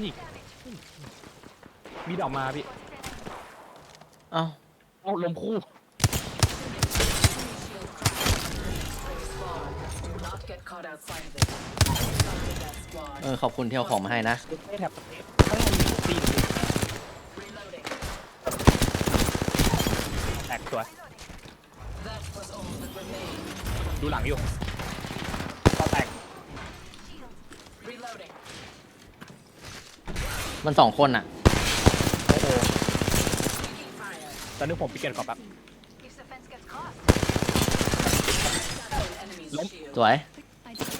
นี่มีดออกมาพี่เอ้าเอาลมคู่ Not get caught outside of it. Started that squad. เออขอบคุณที่เอาของมาให้นะ ไม่แถบข้างในมีตีน Reloading. แตกตัว That was all that remained. ดูหลังอยู่ก็แตก Reloading. มันสองคนอะ โอ้โห Taking fire. ตอนนี้ผมไปเปลี่ยนก่อนแป๊บ If the fence gets crossed, Shadow enemy's Lump. shield. สวย I just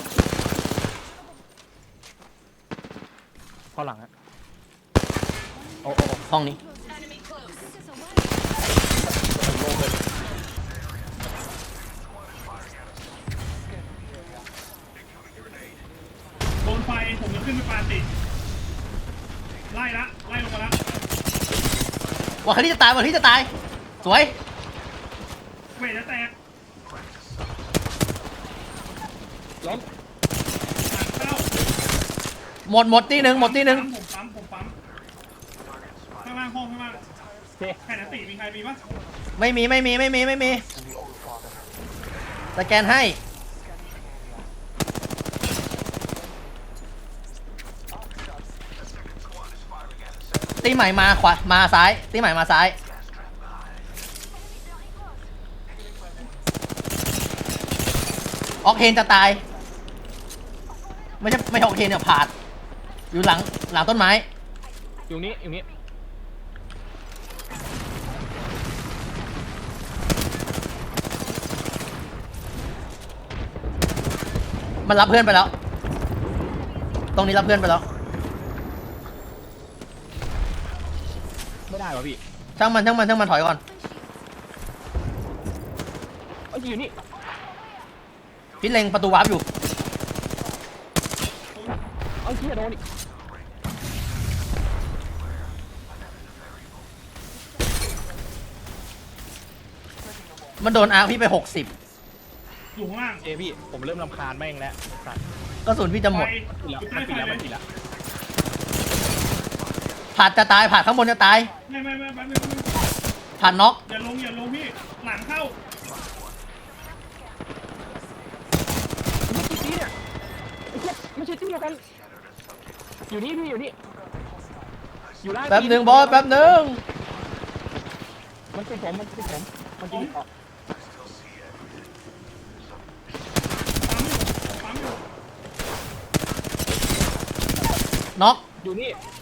เข้าหลังฮะโอ้โอ้โอ้ห้องนี้ Enemy close. this is a way. โล่งเลย ล่ละไล่ลงมาละวันที่จะตายวันที่จะตาย สวย เวทจะแตกล้มหลังเข้าหมดหมดที่หนึ่งหมดที่หนึ่งผมปั๊มผมปั๊มข้างล่างห้องข้างล่างโอเคแค่นันติมีใครมีปะไม่มีไม่มีไม่มีไม่มีสแกนให้ ตีใหม่มาขวามาซ้าย ตีใหม่มาซ้ายออกเทนจะตาย ไม่ใช่ไม่ใช่ออกเทนเนี่ยผาด อยู่หลังหลังต้นไม้ อยู่นี้อยู่นี้มันรับเพื่อนไปแล้ว ตรงนี้รับเพื่อนไปแล้ว ไม่ได้ วะพี่ช่างมันช่างมันช่างมันถอยก่อนเอ้ยอยู่นี่พี่เล็งประตูวาร์ปอยู่เอ้ยเฮียโดนอีกมันโดนอาร์พี่ไป 60อยู่ข้างล่างเอยพี่ผมเริ่มรำคาญแม่งแล้วสัตว์กระสุนพี่จะหมดไฟติดอแล้วยู่ใต้มันไฟติดเลแล้วยมันติดแล้ว ผาดจะตายผาดข้างบนจะตายไม่ไม่ไม่แป๊บนึงแป๊บนึงผาดน็อกอย่าลงอย่าลงพี่หลังเข้าไม่กี่ตีเนี่ยไอ้เหี้ยไม่ใช่ที่เดียวกันอยู่นี่พี่อยู่นี่อยู่ล่างแป๊บหนึ่งบอสแป๊บหนึ่งมันติดผมมันติดผมมันจะมีออกปั๊มอยู่ปั๊มอยู่น็อกอยู่นี่อยู่นี่คนหนึง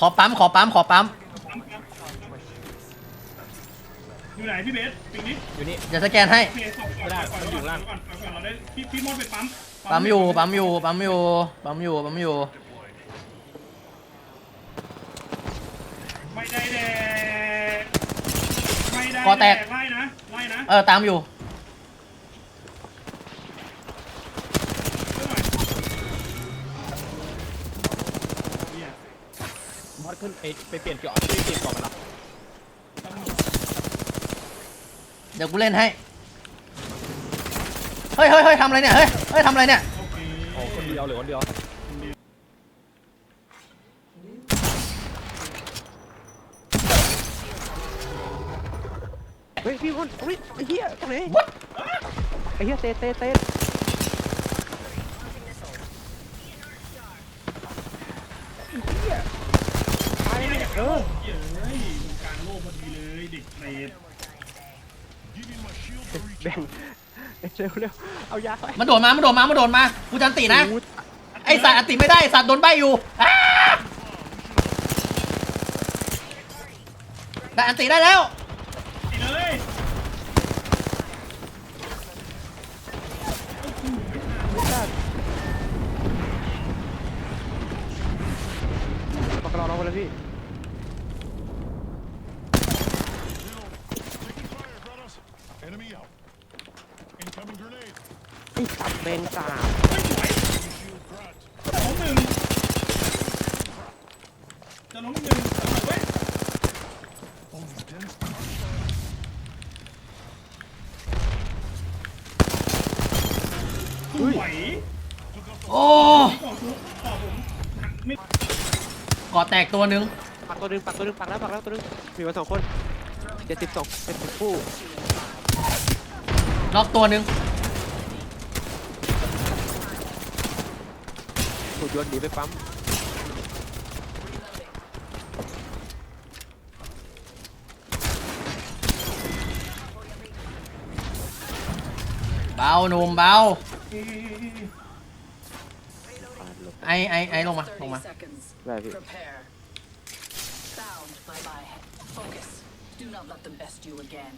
ขอปั๊มขอปั๊มขอปั๊มปั๊มครับอยู่ไหนพี่เบสปิงนี้อยู่นี่ เดี๋ยวสแกนให้โอเคส่งก่อนไม่ได้ก่อนมันอยู่ก่อนล่างก่อนก่อนก่อนเราได้พี่พี่มดไปปั๊มปั๊มอยู่ปั๊มอยู่ปั๊มอยู่ปั๊มอยู่ปั๊มอยู่ ไม่ได้แดกไม่ได้คอแตกไล่นะไล่นะ เออตามอยู่ ขึ้นไปไปเปลี่ยนเกาะไปเปลี่ยนเกาะกันหรอเดี๋ยวกูเล่นให้ เฮ้ยเฮ้ยเฮ้ยทำอะไรเนี่ย เฮ้ย เฮ้ยทำอะไรเนี่ยโอเคโอ้คนเดียวหรือคนเดียว เฮ้ยพี่คนอุ้ยไอ้เหี้ยตรงไหน What? ไอ้เหี้ยเตะเตะเตะายเยเออเหี้ยการโลกพอดีเลยเด็กเปรตแบ่งเร็วเร็วเอายาไปมันโดดมา มันโดดมา มันโดดมา กูจันตินะ ไอสัตว์อติไม่ได้ สัตว์โดนใบอยู่อ้าได้อันติได้แล้ว ติดเลย ปากกาเราไปแล้วพี่ Enemy out. Incoming grenade. ไอ้สัตว์เบนสาม ไม่สวย Shield cracked. สองหนึ่งจะล้มหนึ่งเอาเว้ย Almost dead. สวยโอ้ของทุกขอผมไม่เกาะแตกตัวหนึงปักตัวหนึงปักตัวหนึงปักแล้วปักแล้วตัวหนึงมีมาสองคนเจ็ดสิบสองเจ็ดสิบคู่น็อกตัวหนึงถูกโยนหนีไปปั๊มเบาหนุ่มเบาเอ๊ะ ไอไอไอลงมาลง 30 มา seconds. ได้พี่ Prepare. Found my by. Focus. Do not let them best you again.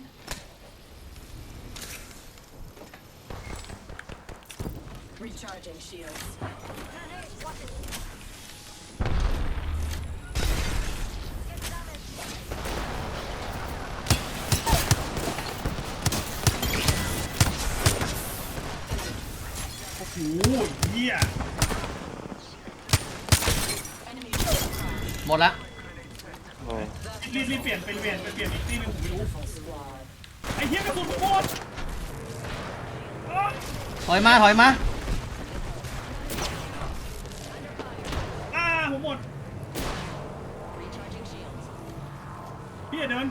หเหี้ย Enemy หมดละโอ้รีบรีบเปลี่ยนไปเปลี่ยนไปเปลี่ยนอีกที่หนึงผมไม่รู้ squad. ไอ้เหี้ยกระสุนหมดอ้าวถอยมาถอยมาอ่าผมหมด Recharging shields. พี่อย่าเดิน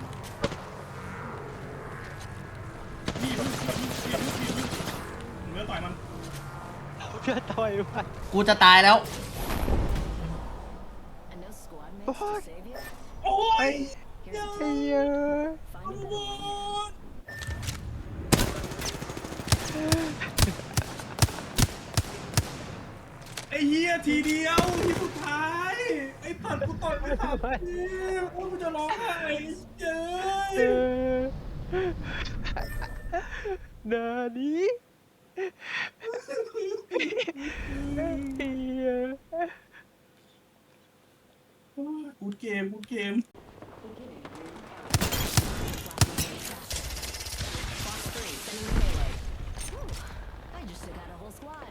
พี่อย่าเพิ่งพี่อย่าเพิ่งพี่อย่าเพิ่งผมจะต่อยมัน เพื่อต่อยมัน กูจะตายแล้ว And no squad mates to save you? โอ้ย Here's a ไอ้เหี้ย find a ห better ม way. ดไอ้เหี้ยทีเดียวที่สุดท้ายไอ้ตัดกูต่อยไม่ทันพี่โอ้ยกูจะร้องไห้เย้ยเออนานี้ ไอ้เหี้ยกูเกมกูเกม Box three, sending the payload. Whew. I just took out a whole squad.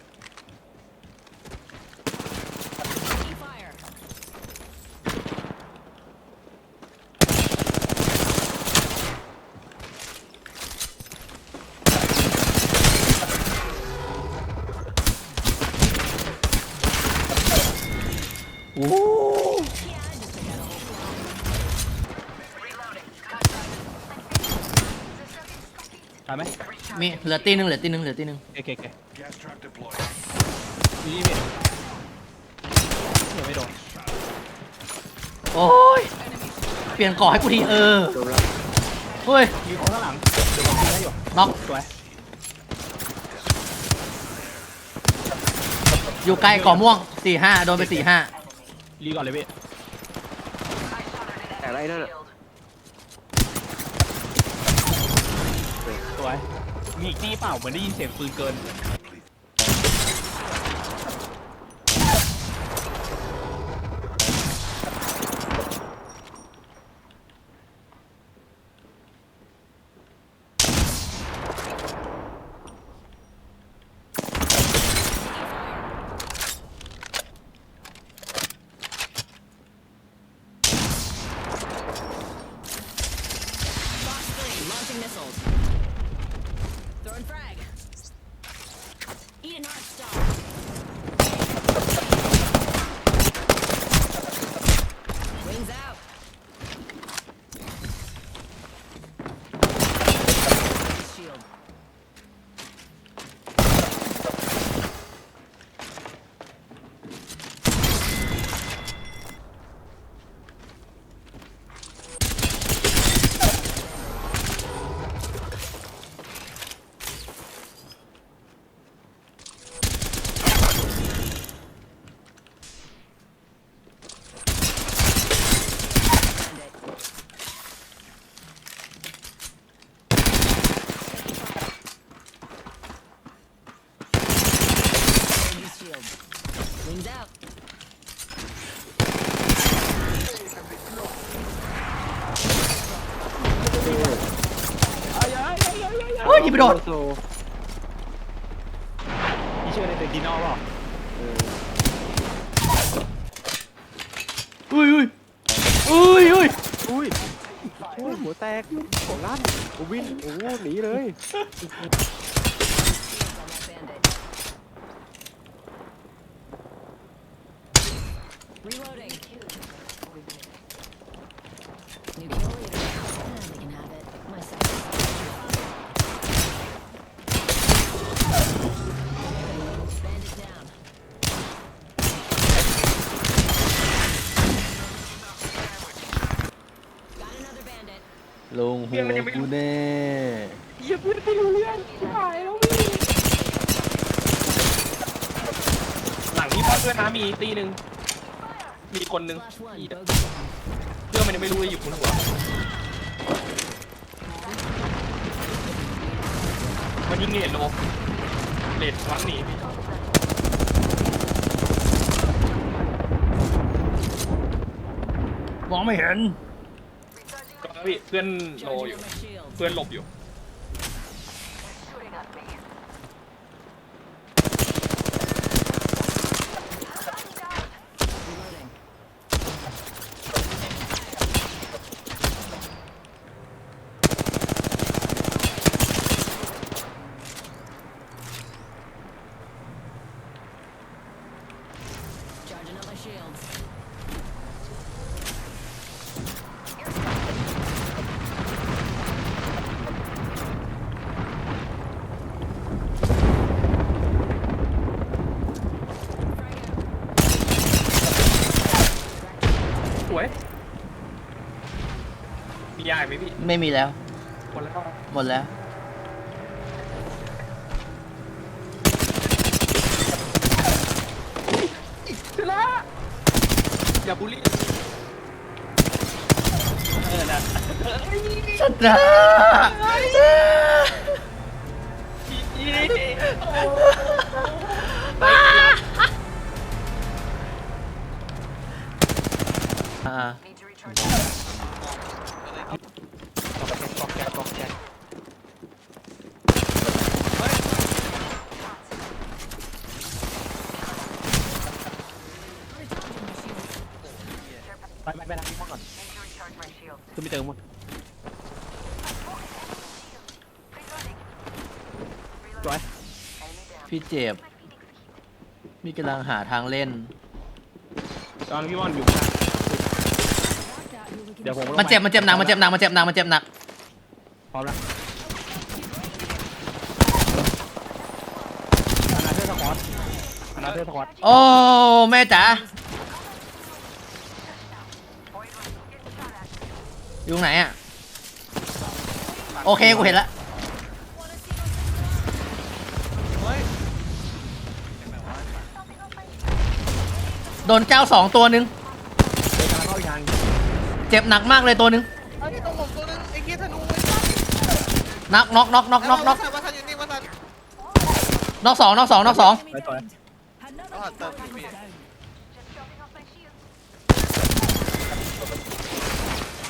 มีเหลือตีหนึ่งเหลือตีหนึ่งเหลือตีหนึ่งโอเคโอเค Gas trap deployed. มีนี่พี่ยังไม่โดนโอ้ยเปลี่ยนเกาะให้กูทีเออโดนแล้วเฮ้ยมีของข้างหลังเดี๋ยวผมยิงให้อยู่น็อกสวยอยู่ไกลเกาะม่วงสี่ห้าโดนไปสี่ห้ารีก่อนเลยพี่แต่อะไรนั่นอะ สวย มีอีกที่เปล่าเหมือนได้ยินเสียงปืนเกิน เฮ้ยยิงไปโดนโซพี่เชื่อในเด็กดีนอลเปล่าอุ้ยอุ้ยอุ้ยอุ้ยอุ้ยโอ้ยหัวแตกโอ้ลั่นโอ้วินโอ้หนีเลย ลงหัวกูแน่เหี้ยพี่ไม่รู้เรื่องหายแล้วพี่หลังนี้พ่อด้วยนนะมีตีหนึ่งมีคนหนึ่งเรื่องมันยังไม่รู้ว่าอยู่บนหัวมันยิงเลดโลเลดวังหนีพี่มองไม่เห็น ก็พี่เพื่อนโลอยู่ เพื่อนหลบอยู่ Reloading. Charging up my shields. Frag out. สวย มียาอีก ไหมพี่ไม่มีแล้วคนแล้วก็หมดแล้ว ชนะอย่าบูลลี่เออนะชนะอ่ากอกแกะกอกแกะ ไปไปไปรับพี่พ่อก่อน ขึ้นไปเติมหมดสวยพี่เจ็บ มีกำลังหาทางเล่น ตอนพี่มอนอยู่ข้างเดี๋ยวผมลงมันเจ็บ มันเจ็บหนัก มันเจ็บหนัก มันเจ็บหนัก มันเจ็บหนัก พร้อมแล้วอนาเธอร์สควอตอนาเธอร์สควอตโอ้ แม่จ๋า อยู่ตรงไหนอะ โอเคกูเห็นละโดนเจ้าสองตัวหนึ่งเดินทางเข้าอีกทางเจ็บหนักมากเลยตัวหนึ่งไอ้ที่ตรงผมตัวนึงไอ้เกียธนูน็อกน็อกน็อกน็อกน็อกน็อกมาทันอยู่นี่วัฒนน็อกสองน็อกสองน็อกสอง ไปต่อยอ๋อเติมพี่พี่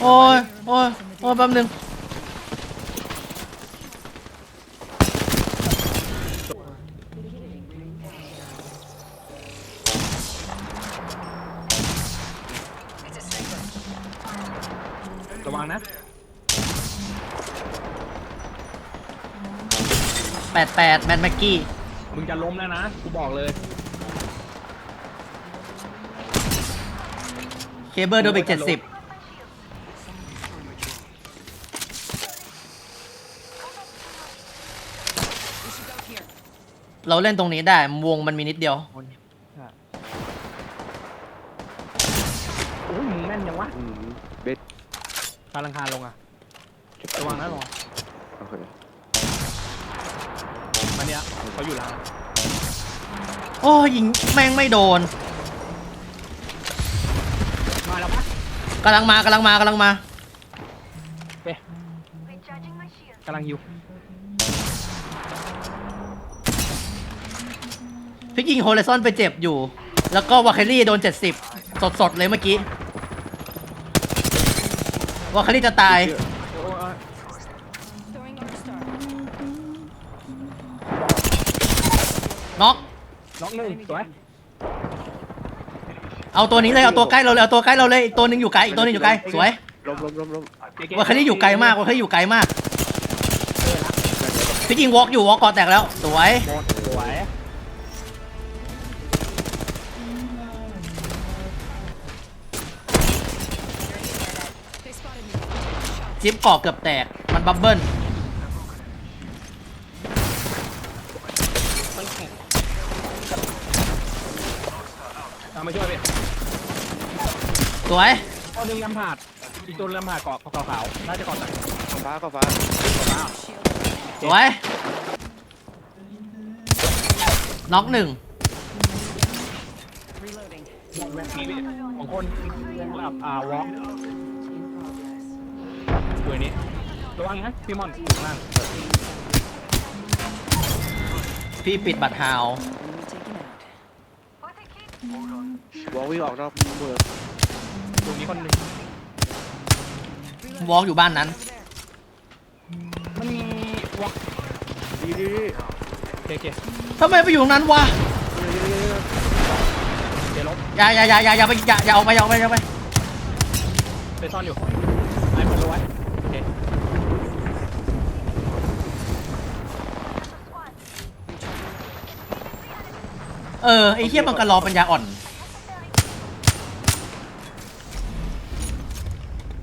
โอ้ยโอ้ยโอ้ยแป๊บนึงระวังนะแปดแปดแมนแม็กกี้ มึงจะล้มแล้วนะกูบอกเลยเคเบิลโดนไปเจ็ดสิบ เราเล่นตรงนี้ได้วงมันมีนิดเดียว โอ้ยมึงแม่นยังวะอืมเบสพาลังคาลงอะระวังนะระวังโอเคมันเนี้ยเขาอยู่แล้วโอ้ยยิงแม่งไม่โดนมาแล้วปะกำลังมากำลังมากำลังมากำลังอยู่ พี่ยิงโฮเลซอนไปเจ็บอยู่ แล้วก็วาเคลลี่โดน 70สดสดๆเลยเมื่อกี้วาเคลลี่จะตาย Throwing Arc Star. น็อกน้องหนึ่งสวยเอาตัวนี้เลย เอาตัวใกล้เราเลย เอาตัวใกล้เราเลยอีกตัวหนึงอยู่ไกล อีกตัวหนึงอยู่ไกล สวยล้มล้มล้มล้มวาเคลลี่อยู่ไกลมากวาเคลลี่อยู่ไกลมาก พี่ยิงวอล์กอยู่วอล์กก่อแตกแล้ว สวยสวย จิ๊บก่อเกือบแตก มันบับเบิ้ลเอามาช่วยพี่สวย ตัวหนึงลำผาด อีกตัวหนึงลำผาดเกาะเกาะขาวน่าจะเกาะไหนฟ้าก็ฟ้าสวย น็อกหนึ่ง Reloading. มีพี่ของคนหลับอ่าวอล์ก ตัวนี้ระวังนะพี่มอนข้างล่างพี่ปิดบัตรฮาว Enemy taken out. วอลวิ่งออกนอกเมืองตรงนี้คนหนึ่งวอล์กอยู่บ้านนั้น มันมีวอล์กดีดีดีโอเคโอเคทำไมไปอยู่ตรงนั้นวะเดี๋ยวลบอย่าอย่าอย่าอย่าอย่าไปอย่าอย่าออกไปอย่าออกไปอย่าออกไปไปซ่อนอยู่ไอ้หมดเลยไว้โอเค เออไอ้เหี้ยบังกะรอปัญญาอ่อน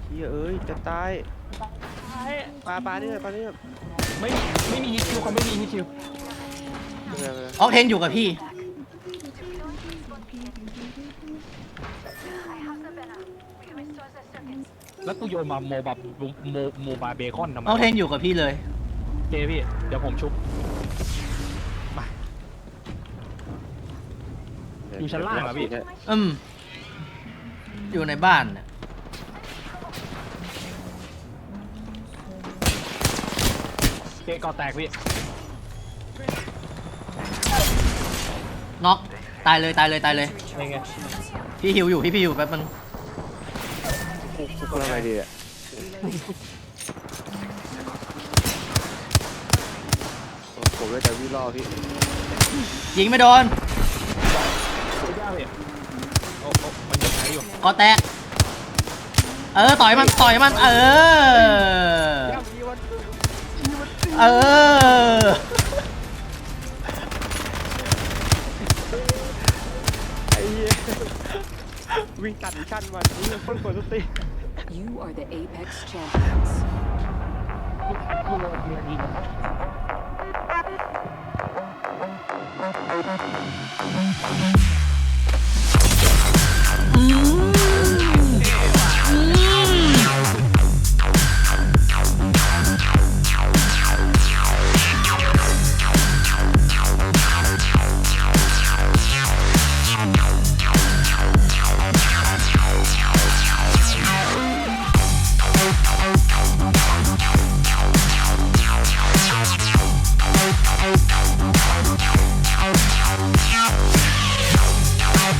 เฮียเอ้ยจะตายปลาปลานี่เลยปลานี่เลยไม่มีไม่มีฮิตคิวเขาไม่มีฮิตคิวไม่เป็นไรไม่เป็นไรออกเทนอยู่กับพี่ แล้วกูโยนมาโมบาโมโมบาเบคอนทำไมออกเทนอยู่กับพี่เลยโอเคพี่ เดี๋ยวผมชุบ อยู่ชั้นล่างเหรอพี่อืมอยู่ในบ้านน่ะโอเคก่อแตกพี่ น็อกตายเลยตายเลยตายเลยนี่ไง พี่ฮิวอยู่พี่พี่ฮิวแป๊บนึงกูทำไงดีอะผมเลยแต่วิ่งรอพี่ยิงไม่โดนาเลยโอ้โหมันยังไงอยู่กอแตก เออ ต่อยมัน ต่อยมัน เออ เออ ไอ้เหี้ยวิ่งตัดมิชชั่นวันนี้คนคนสติ You are the Apex champions.